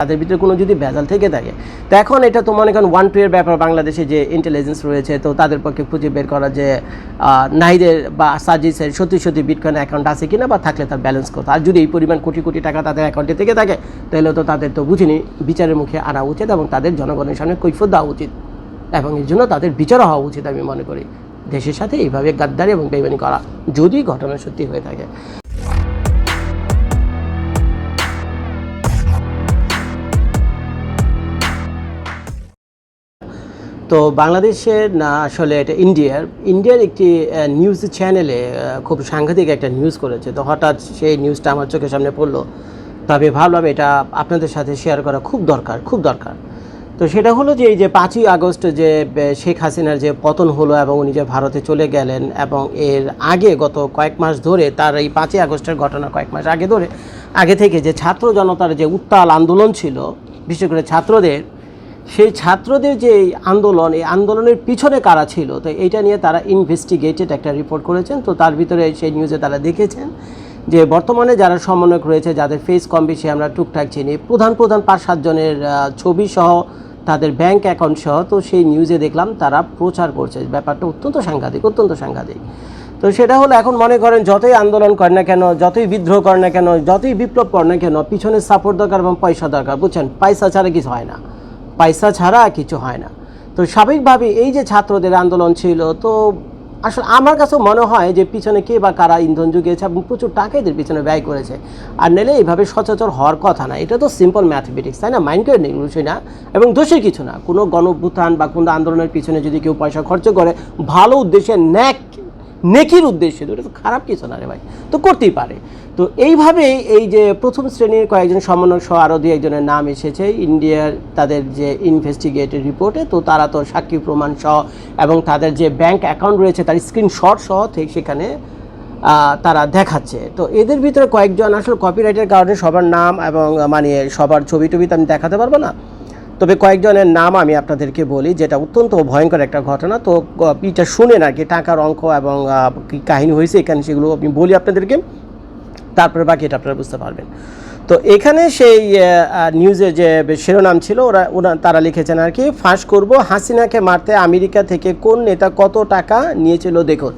তাদের ভিতরে কোনো যদি ভেজাল থেকে থাকে। তো এখন এটা তো মনে করেন ওয়ান টু এর ব্যাপার বাংলাদেশে যে ইন্টেলিজেন্স রয়েছে, তো তাদের পক্ষে খুঁজে বের করা যে নাহিদের বা সাজিসের সত্যি সত্যি বিটকয়েন অ্যাকাউন্ট আছে কিনা বা থাকলে তার ব্যালেন্স কত। আর যদি এই পরিমাণ কোটি কোটি টাকা তাদের অ্যাকাউন্টে থেকে থাকে, তাহলে তো তাদের তো বুঝিনি, বিচারের মুখে আনা উচিত এবং তাদের জনগণের সামনে কৈফত দেওয়া উচিত। এবং এর জন্য তাদের বিচারও হওয়া উচিত আমি মনে করি। দেশের সাথে এইভাবে গাদ্দারি এবং বেমানি করা, যদি ঘটনা সত্যি হয়ে থাকে। তো বাংলাদেশের না, আসলে এটা ইন্ডিয়ার ইন্ডিয়ার একটি নিউজ চ্যানেলে খুব সাংঘাতিক একটা নিউজ করেছে। তো হঠাৎ সেই নিউজটা আমার চোখের সামনে পড়ল। তবে ভাবলাম এটা আপনাদের সাথে শেয়ার করা খুব দরকার খুব দরকার। তো সেটা হলো যে, এই যে পাঁচই আগস্ট যে শেখ হাসিনার যে পতন হলো এবং উনি যে ভারতে চলে গেলেন এবং এর আগে গত কয়েক মাস ধরে তার এই পাঁচই আগস্টের ঘটনা কয়েক মাস আগে ধরে, আগে থেকে যে ছাত্র জনতার যে উত্তাল আন্দোলন ছিল, বিশেষ করে ছাত্রদের সেই ছাত্রদের যে এই আন্দোলন, এই আন্দোলনের পিছনে কারা ছিল? তো এইটা নিয়ে তারা ইনভেস্টিগেটেড একটা রিপোর্ট করেছেন। তো তার ভিতরে সেই নিউজে তারা দেখেছেন যে বর্তমানে যারা সমন্বয়ক রয়েছে, যাদের ফেস কম বেশি আমরা টুকটাক চিনি, প্রধান প্রধান পাঁচ সাতজনের ছবি সহ তাদের ব্যাংক অ্যাকাউন্ট সহ, তো সেই নিউজে দেখলাম তারা প্রচার করছে। ব্যাপারটা অত্যন্ত সাংঘাতিক অত্যন্ত সাংঘাতিক। তো সেটা হলো এখন মনে করেন যতই আন্দোলন করে না কেন, যতই বিদ্রোহ করে না কেন, যতই বিপ্লব করে না কেন, পিছনে সাপোর্ট দরকার এবং পয়সা দরকার, বুঝছেন? পয়সা ছাড়া কিছু হয় না। পয়সা ছাড়া কিছু হয় না। তো স্বাভাবিকভাবে এই যে ছাত্রদের আন্দোলন ছিল, তো আসলে আমার কাছেও মনে হয় যে পিছনে কে বা কারা ইন্ধন জুগিয়েছে এবং প্রচুর টাকা এদের পিছনে ব্যয় করেছে। আর নেলে এইভাবে সচরাচর হওয়ার কথা না, এটা তো সিম্পল ম্যাথমেটিক্স তাই না? মাইন্ড করে নেই বিষয় না, এবং দোষের কিছু না। কোনো গণভ্যুত্থান বা কোনো আন্দোলনের পিছনে যদি কেউ পয়সা খরচ করে, ভালো উদ্দেশ্যে ন্যাক নেকির উদ্দেশ্যে, তো এটা তো খারাপ কিছু না রে ভাই, তো করতেই পারে। তো এইভাবেই এই যে প্রথম শ্রেণির কয়েকজন সমন্বয় সহ আরও দু একজনের নাম এসেছে, ইন্ডিয়ার তাদের যে ইনভেস্টিগেটেড রিপোর্টে তো তারা তো সাক্ষী প্রমাণ সহ এবং তাদের যে ব্যাংক অ্যাকাউন্ট রয়েছে, তার স্ক্রিনশট সহ সেখানে তারা দেখাচ্ছে। তো এদের ভিতরে কয়েকজন আসলে কপিরাইটের কারণে সবার নাম এবং মানে সবার ছবি টবি তো আমি দেখাতে পারব না। তবে কয়েকজনের নাম আমি আপনাদেরকে বলি, যেটা অত্যন্ত ভয়ঙ্কর একটা ঘটনা। তো এটা শুনেন আর কি, টাকার অঙ্ক এবং কি কাহিনী হয়েছে এখানে সেগুলো আমি বলি আপনাদেরকে। তারপরে বাকি এটা আপনারা বুঝতে পারবেন। তো এখানে সেই নিউজে যে শিরোনাম ছিল, ওরা ওরা, তারা লিখেছেন আর কি, ফাঁস করব, হাসিনাকে মারতে আমেরিকা থেকে কোন নেতা কত টাকা নিয়েছিল দেখুন।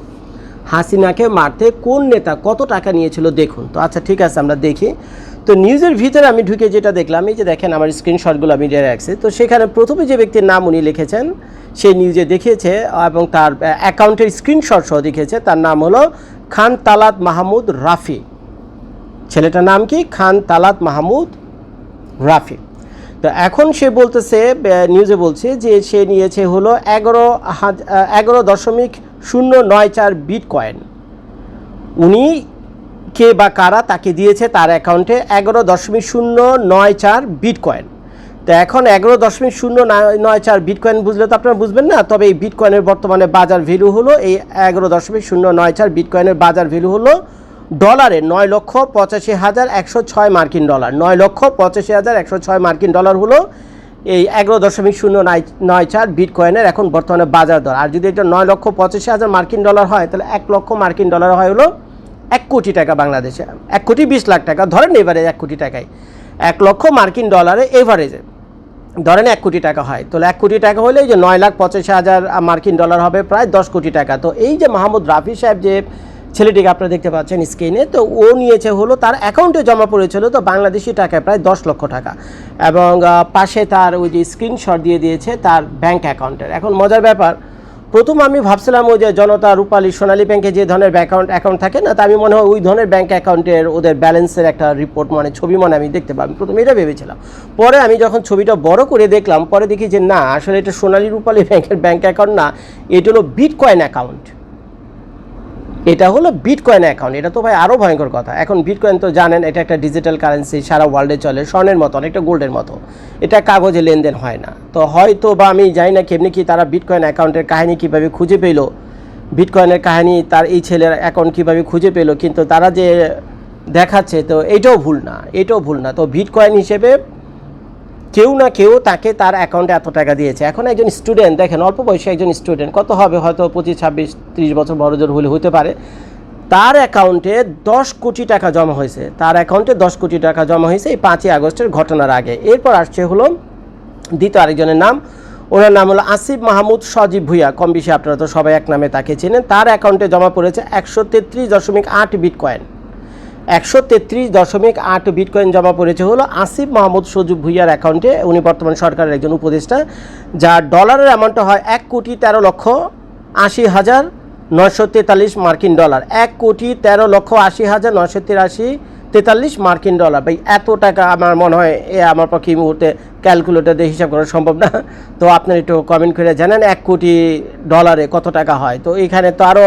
হাসিনাকে মারতে কোন নেতা কত টাকা নিয়েছিল দেখুন। তো আচ্ছা ঠিক আছে, আমরা দেখি। তো নিউজের ভিতরে আমি ঢুকে যেটা দেখলাম, এই যে দেখেন আমার স্ক্রিনশটগুলো আমি দিয়ে রাখছি। তো সেখানে প্রথমে যে ব্যক্তির নাম উনি লিখেছেন সেই নিউজে দেখিয়েছে এবং তার অ্যাকাউন্টের স্ক্রিনশট সহ দেখিয়েছে। তার নাম হলো খান তালাত মাহমুদ রাফি। ছেলেটার নাম কি? খান তালাত মাহমুদ রাফি। তো এখন সে বলতেছে নিউজে বলছে যে সে নিয়েছে হলো এগারো এগারো দশমিক শূন্য নয় চার বিট কয়েন উনি কে বা কারা তাকে দিয়েছে তার অ্যাকাউন্টে এগারো দশমিক শূন্য নয় চার বিট কয়েন তো এখন এগারো দশমিক শূন্য নয়- চার বিট কয়েন বুঝলে তো আপনারা বুঝবেন না, তবে এই বিট কয়েনের বর্তমানে বাজার ভ্যালু হলো, এই এগারো দশমিক শূন্য নয় চার বিট কয়েনের বাজার ভ্যালু হলো ডলারে নয় লক্ষ পঁচাশি হাজার একশো ছয় মার্কিন ডলার। নয় লক্ষ পঁচাশি হাজার একশো ছয় মার্কিন ডলার হলো এই এগারো দশমিক শূন্য নয় নয় চার বিট কয়েনের এখন বর্তমানে বাজার দর। আর যদি এটা নয় লক্ষ পঁচাশি হাজার মার্কিন ডলার হয়, তাহলে এক লক্ষ মার্কিন ডলার হয় হলো এক কোটি টাকা বাংলাদেশে, এক কোটি বিশ লাখ টাকা, ধরেন এভারেজ এক কোটি টাকায়। এক লক্ষ মার্কিন ডলারে এভারেজে। ধরেন এক কোটি টাকা হয়, তাহলে এক কোটি টাকা হলে যে নয় লাখ পঁচাশি হাজার মার্কিন ডলার হবে প্রায় দশ কোটি টাকা। তো এই যে মাহমুদ রাফি সাহেব যে ছেলেটিকে আপনারা দেখতে পাচ্ছেন স্ক্রিনে, তো ও নিয়েছে হলো তার অ্যাকাউন্টে জমা পড়েছিল তো বাংলাদেশি টাকায় প্রায় দশ লক্ষ টাকা। এবং পাশে তার ওই যে স্ক্রিনশট দিয়ে দিয়েছে তার ব্যাংক অ্যাকাউন্টের। এখন মজার ব্যাপার প্রথম আমি ভাবছিলাম ওই যে জনতা, রূপালী, সোনালী ব্যাংকে যে ধরনের অ্যাকাউন্ট অ্যাকাউন্ট থাকে না, তা আমি মনে হয় ওই ধরনের ব্যাংক অ্যাকাউন্টের ওদের ব্যালেন্সের একটা রিপোর্ট মানে ছবি মানে আমি দেখতে পাবো। প্রথমে এটা ভেবেছিলাম। পরে আমি যখন ছবিটা বড় করে দেখলাম, পরে দেখি যে না, আসলে এটা সোনালী, রূপালী ব্যাংকের ব্যাংক অ্যাকাউন্ট না, এটা হলো বিটকয়েন অ্যাকাউন্ট এটা হলো বিটকয়েন অ্যাকাউন্ট এটা তো ভাই আরও ভয়ঙ্কর কথা। এখন বিটকয়েন তো জানেন, এটা একটা ডিজিটাল কারেন্সি সারা ওয়ার্ল্ডে চলে, স্বর্ণের মতো, অনেকটা গোল্ডের মতো। এটা কাগজে লেনদেন হয় না। তো হয়তো বা আমি জানি না কেমনি কি তারা বিটকয়েন অ্যাকাউন্টের কাহিনী কীভাবে খুঁজে পেল। বিটকয়েনের কাহিনী তার এই ছেলের অ্যাকাউন্ট কীভাবে খুঁজে পেল, কিন্তু তারা যে দেখাচ্ছে, তো এটাও ভুল না, এটাও ভুল না। তো বিটকয়েন হিসেবে কেউ না কেউ তাকে তার অ্যাকাউন্টে এত টাকা দিয়েছে। এখন একজন স্টুডেন্ট দেখেন অল্প বয়সে একজন স্টুডেন্ট কত হবে? হয়তো পঁচিশ, ছাব্বিশ, ত্রিশ বছর বড় জোর হলে হতে পারে। তার অ্যাকাউন্টে দশ কোটি টাকা জমা হয়েছে। তার অ্যাকাউন্টে দশ কোটি টাকা জমা হয়েছে এই পাঁচই আগস্টের ঘটনার আগে। এরপর আসছে হলো দ্বিতীয় আরেকজনের নাম। ওনার নাম হলো আসিফ মাহমুদ সজীব ভুইয়া। কম বেশি আপনারা তো সবাই এক নামে তাকে চেনেন। তার অ্যাকাউন্টে জমা পড়েছে একশো তেত্রিশ দশমিক আট বিটকয়েন। একশো তেত্রিশ দশমিক আট বিটকয়েন জমা পড়েছে হলো আসিফ মাহমুদ সজীব ভুইয়ার অ্যাকাউন্টে। উনি বর্তমান সরকারের একজন উপদেষ্টা, যার ডলারের অ্যামাউন্টটা হয় এক কোটি তেরো লক্ষ আশি হাজার নয়শো তেতাল্লিশ মার্কিন ডলার। এক কোটি তেরো লক্ষ আশি হাজার নয়শো তিরাশি তেতাল্লিশ মার্কিন ডলার। ভাই, এত টাকা আমার মনে হয় এ আমার পক্ষে এই মুহূর্তে ক্যালকুলেটার দিয়ে হিসাব করা সম্ভব না। তো আপনার একটু কমেন্ট করে জানেন, এক কোটি ডলারে কত টাকা হয়? তো এখানে তো আরও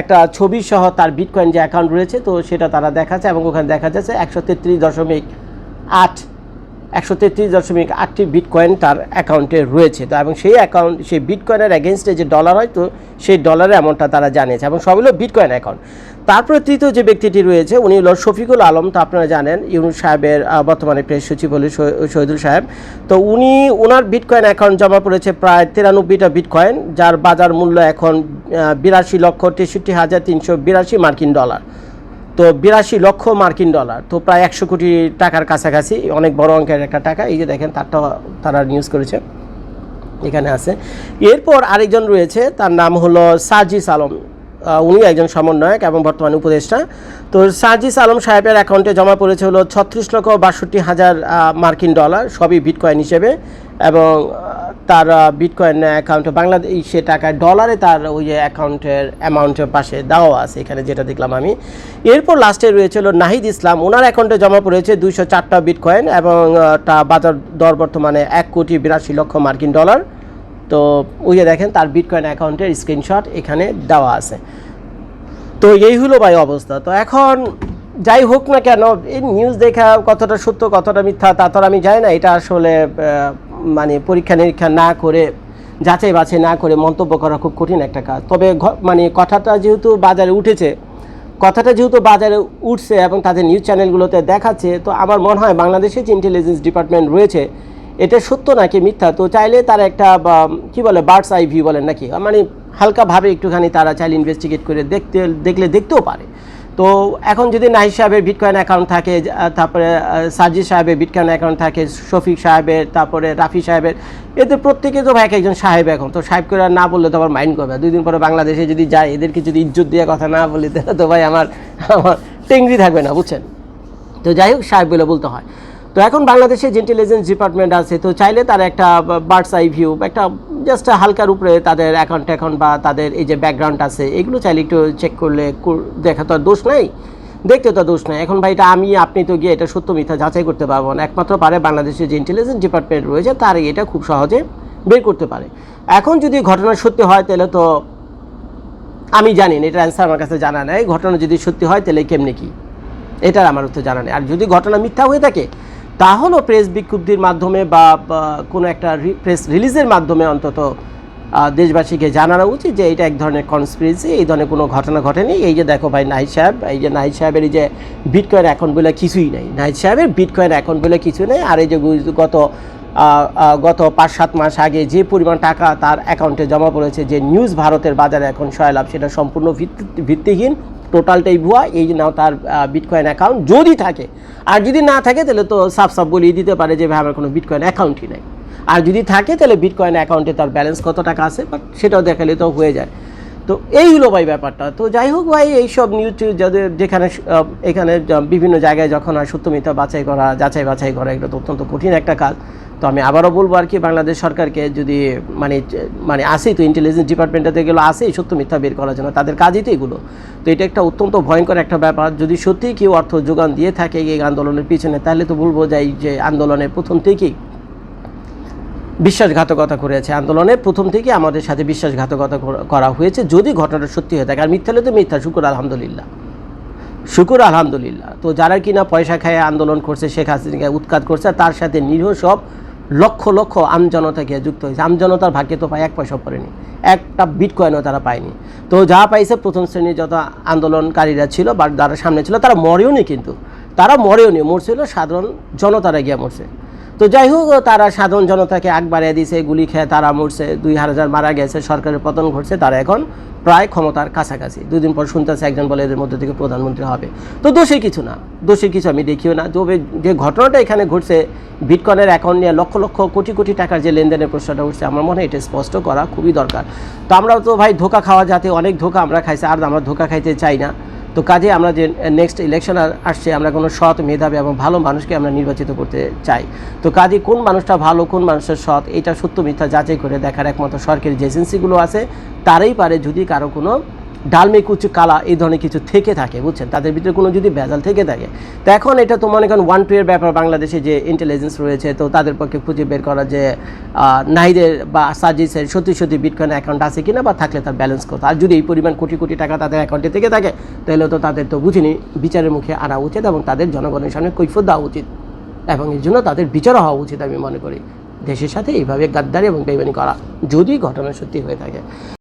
একটা ছবি সহ তার বিটকয়েন যে অ্যাকাউন্ট রয়েছে, তো সেটা তারা দেখাচ্ছে এবং ওখানে দেখা যাচ্ছে একশো তেত্রিশ দশমিক আট, একশো তেত্রিশ দশমিক আটটি বিটকয়েন তার অ্যাকাউন্টে রয়েছে। তো এবং সেই অ্যাকাউন্ট সেই বিটকয়েনের অ্যাগেনস্টে যে ডলার হয়, তো সেই ডলারের অ্যামাউন্টটা তারা জানিয়েছে এবং সবগুলো বিটকয়েন অ্যাকাউন্ট তারপরে তৃতীয় যে ব্যক্তিটি রয়েছে, উনি হলো শফিকুল আলম, তো আপনারা জানেন, ইউনুস সাহেবের বর্তমানে প্রেস সচিব হলো শহ- শহীদুল সাহেব। তো উনি ওনার বিটকয়েন অ্যাকাউন্ট জমা পড়েছে প্রায় তিরানব্বইটা বিটকয়েন যার বাজার মূল্য এখন বিরাশি লক্ষ তেষট্টি হাজার তিনশো বিরাশি মার্কিন ডলার। তো বিরাশি লক্ষ মার্কিন ডলার, তো প্রায় একশো কোটি টাকার কাছাকাছি, অনেক বড় অঙ্কের একটা টাকা, এই যে দেখেন, তারটা তারা নিউজ করেছে, এখানে আছে। এরপর আরেকজন রয়েছে, তার নাম হলো সাজিস আলম। উনি একজন সমন্বয়ক এবং বর্তমানে উপদেষ্টা। তো সাজিস আলম সাহেবের অ্যাকাউন্টে জমা পড়েছে হলো ছত্রিশ লক্ষ বাষট্টি হাজার মার্কিন ডলার, সবই বিটকয়েন হিসেবে। এবং তার বিটকয়েন অ্যাকাউন্টে বাংলাদেশ সে টাকায় ডলারে তার ওই যে অ্যাকাউন্টের অ্যামাউন্টের পাশে দেওয়া আছে, এখানে যেটা দেখলাম আমি। এরপর লাস্টে রয়েছে হলো নাহিদ ইসলাম। ওনার অ্যাকাউন্টে জমা পড়েছে দুইশো চারটা বিটকয়েন এবং তা বাজার দর বর্তমানে এক কোটি বিরাশি লক্ষ মার্কিন ডলার তো ওই যে দেখেন, তার বিটকয়েন অ্যাকাউন্টের স্ক্রিনশট এখানে দেওয়া আছে। তো এই হলো ভাই অবস্থা। তো এখন যাই হোক না কেন, এই নিউজ দেখা কতটা সত্য, কতটা মিথ্যা, তা তো আমি জানি না। এটা আসলে মানে পরীক্ষা নিরীক্ষা না করে, যাচাই বাছাই না করে মন্তব্য করা খুব কঠিন একটা কাজ। তবে মানে কথাটা যেহেতু বাজারে উঠেছে, কথাটা যেহেতু বাজারে উঠছে এবং তাদের নিউজ চ্যানেলগুলোতে দেখাচ্ছে, তো আমার মনে হয় বাংলাদেশে যে ইন্টেলিজেন্স ডিপার্টমেন্ট রয়েছে এটা সত্য নাকি মিথ্যা? তো চাইলে তারা একটা কি বলে বার্ডস আই ভিউ বলেন নাকি? মানে হালকাভাবে একটুখানি তারা চাইলে ইনভেস্টিগেট করে দেখতে, দেখলে দেখতেও পারে। তো এখন যদি নাহিদ সাহেবের বিটকয়েন অ্যাকাউন্ট থাকে তারপরে সাজিদ সাহেবের বিটকয়েন অ্যাকাউন্ট থাকে, শফিক সাহেবের, তারপরে রাফি সাহেবের, এদের প্রত্যেকে তো এক একজন সাহেব এখন। তো সাহেব করে না বললে তো আমার মাইন্ড করবে। দুই দিন পরে বাংলাদেশে যদি যায়, এদেরকে যদি ইজ্জত দিয়ে কথা না বলি, তাহলে তো ভাই আমার আমার টেঙ্গি থাকবে না, বুঝছেন? তো যাই হোক সাহেব বলে বলতে হয়। তো এখন বাংলাদেশে ইন্টেলিজেন্স ডিপার্টমেন্ট আছে, তো চাইলে তার একটা বার্ডস আই ভিউ একটা জাস্ট হালকার উপরে তাদের অ্যাকাউন্ট অ্যাকাউন্ট বা তাদের এই যে ব্যাকগ্রাউন্ড আছে, এগুলো চাইলে একটু চেক করলে কর- দেখা তো আর দোষ নাই, দেখতে তো দোষ নাই। এখন ভাই এটা আমি, আপনি তো গিয়ে এটা সত্য মিথ্যা যাচাই করতে পারব না। একমাত্র পারে বাংলাদেশের যে ইন্টেলিজেন্স ডিপার্টমেন্ট রয়েছে, তার এটা খুব সহজে বের করতে পারে। এখন যদি ঘটনা সত্যি হয়, তাহলে তো আমি জানি না এটা অ্যান্সার আমার কাছে জানা নেই। ঘটনা যদি সত্যি হয়, তাহলে কেমনে কি? এটার আমার তো জানা নেই। আর যদি ঘটনা মিথ্যা হয়ে থাকে তাহলেও প্রেস বিজ্ঞপ্তির মাধ্যমে বা কোনো একটা প্রেস রিলিজের মাধ্যমে অন্তত দেশবাসীকে জানানো উচিত যে এটা এক ধরনের কনস্পিরেসি এই ধরনের কোনো ঘটনা ঘটেনি। এই যে দেখো ভাই নাহিদ সাহেব, এই যে নাহিদ সাহেবের এই যে বিটকয়েন এখন বলে কিছুই নেই। নাহিদ সাহেবের বিটকয়েন এখন বলে কিছু নেই। আর এই যে গত গত পাঁচ সাত মাস আগে যে পরিমাণ টাকা তার অ্যাকাউন্টে জমা পড়েছে, যে নিউজ ভারতের বাজারে এখন সয়লাভ সেটা সম্পূর্ণ ভিত্তি- ভিত্তিহীন। টোটালটাই ভুয়া, এই জন্য তার বিটকয়েন অ্যাকাউন্ট যদি থাকে, আর যদি না থাকে তাহলে তো সাফ সাফ বলিয়ে দিতে পারে যে, ভাই, আমার কোনো বিটকয়েন অ্যাকাউন্টই নাই। আর যদি থাকে তাহলে বিটকয়েন অ্যাকাউন্টে তার ব্যালেন্স কত টাকা আছে বাট সেটাও দেখালে তো হয়ে যায়। তো এই হলো ভাই ব্যাপারটা। তো যাই হোক ভাই, এইসব নিউজ যাদের যেখানে এখানে বিভিন্ন জায়গায় যখন আর সত্য মিথ্যা বাছাই করা, যাচাই বাছাই করা, এগুলো তো অত্যন্ত কঠিন একটা কাজ। তো আমি আবারও বলব আর কি, বাংলাদেশ সরকারকে যদি মানে মানে আসেই তো ইন্টেলিজেন্স ডিপার্টমেন্টে গেলো আসেই সত্য মিথ্যা বের করার জন্য, তাদের কাজই তো এগুলো। তো এটা একটা অত্যন্ত ভয়ঙ্কর একটা ব্যাপার। যদি সত্যিই কেউ অর্থ যোগান দিয়ে থাকে এই আন্দোলনের পিছনে, তাহলে তো বলব যে এই যে আন্দোলনের প্রথম থেকেই বিশ্বাসঘাতকতা করেছে আন্দোলনে। প্রথম থেকে আমাদের সাথে বিশ্বাসঘাতকতা করা- হয়েছে যদি ঘটনাটা সত্যি হয়ে থাকে। আর মিথ্যা হলে তো মিথ্যা। শুকুর আলহামদুলিল্লাহ। শুকুর আলহামদুলিল্লাহ। তো যারা কিনা পয়সা খায় আন্দোলন করছে, শেখ হাসিনাকে উৎখাত করছে, তার সাথে নিরীহ সব লক্ষ লক্ষ আমজনতা গিয়ে যুক্ত হয়েছে। আমজনতার ভাগ্যে তো পায়, এক পয়সা পড়েনি। একটা বিটকয়েনও তারা পায়নি। তো যা পাইছে প্রথম শ্রেণির যত আন্দোলনকারীরা ছিল বা যারা সামনে ছিল, তারা মরেওনি কিন্তু। তারা মরেওনি, মরছিল সাধারণ জনতারা গিয়ে মরছে। তো যাই হোক, তারা সাধারণ জনতাকে আগ বাড়িয়ে দিয়েছে গুলি খেয়ে তারা মরছে। দুই হাজার মারা গেছে, সরকারের পতন ঘটছে, তারা এখন প্রায় ক্ষমতার কাছাকাছি। দুদিন পর শুনতেছে একজন বলে এদের মধ্যে থেকে প্রধানমন্ত্রী হবে। তো দোষে কিছু না দোষে কিছু আমি দেখিও না। তবে যে ঘটনাটা এখানে ঘটছে, বিটকয়েনের অ্যাকাউন্ট নিয়ে লক্ষ লক্ষ কোটি কোটি টাকার যে লেনদেনের প্রশ্নটা উঠছে, আমার মনে হয় এটা স্পষ্ট করা খুবই দরকার। তো আমরাও তো ভাই ধোকা খাওয়া যাতে অনেক ধোকা আমরা খাইছি, আর আমরা ধোকা খাইতে চাই না। তো কাজে আমরা যে নেক্সট ইলেকশন আসছে, আমরা কোনো সৎ মেধাবী এবং ভালো মানুষকে আমরা নির্বাচিত করতে চাই। তো কাজে কোন মানুষটা ভালো, কোন মানুষের সৎ, এটা সত্য মিথ্যা যাচাই করে দেখার একমাত্র সরকারি যে এজেন্সিগুলো আছে। তারাই পারে যদি কারও কোনো ডালমে কুচু কালা এই ধরনের কিছু থেকে থাকে বুঝছেন? তাদের ভিতরে কোনো যদি ভেজাল থেকে থাকে তো এখন এটা তো মনে করেন ওয়ান টু এর ব্যাপার বাংলাদেশে যে ইন্টেলিজেন্স রয়েছে তো তাদের পক্ষে খুঁজে বের করা যে আহ, নাহিদের বা সাজিসের সত্যি সত্যি বিটকয়েন অ্যাকাউন্ট আছে কিনা বা থাকলে তার ব্যালেন্স কত? আর যদি এই পরিমাণ কোটি কোটি টাকা তাদের অ্যাকাউন্টে থেকে থাকে তাহলে তো তাদের তো বুঝিনি বিচারের মুখে আনা উচিত এবং তাদের জনগণের সামনে কৈফত দেওয়া উচিত। এবং এর জন্য তাদের বিচারও হওয়া উচিত আমি মনে করি। দেশের সাথে এইভাবে গাদ্দারি এবং বেইমানি করা যদি ঘটনা সত্যি হয়ে থাকে।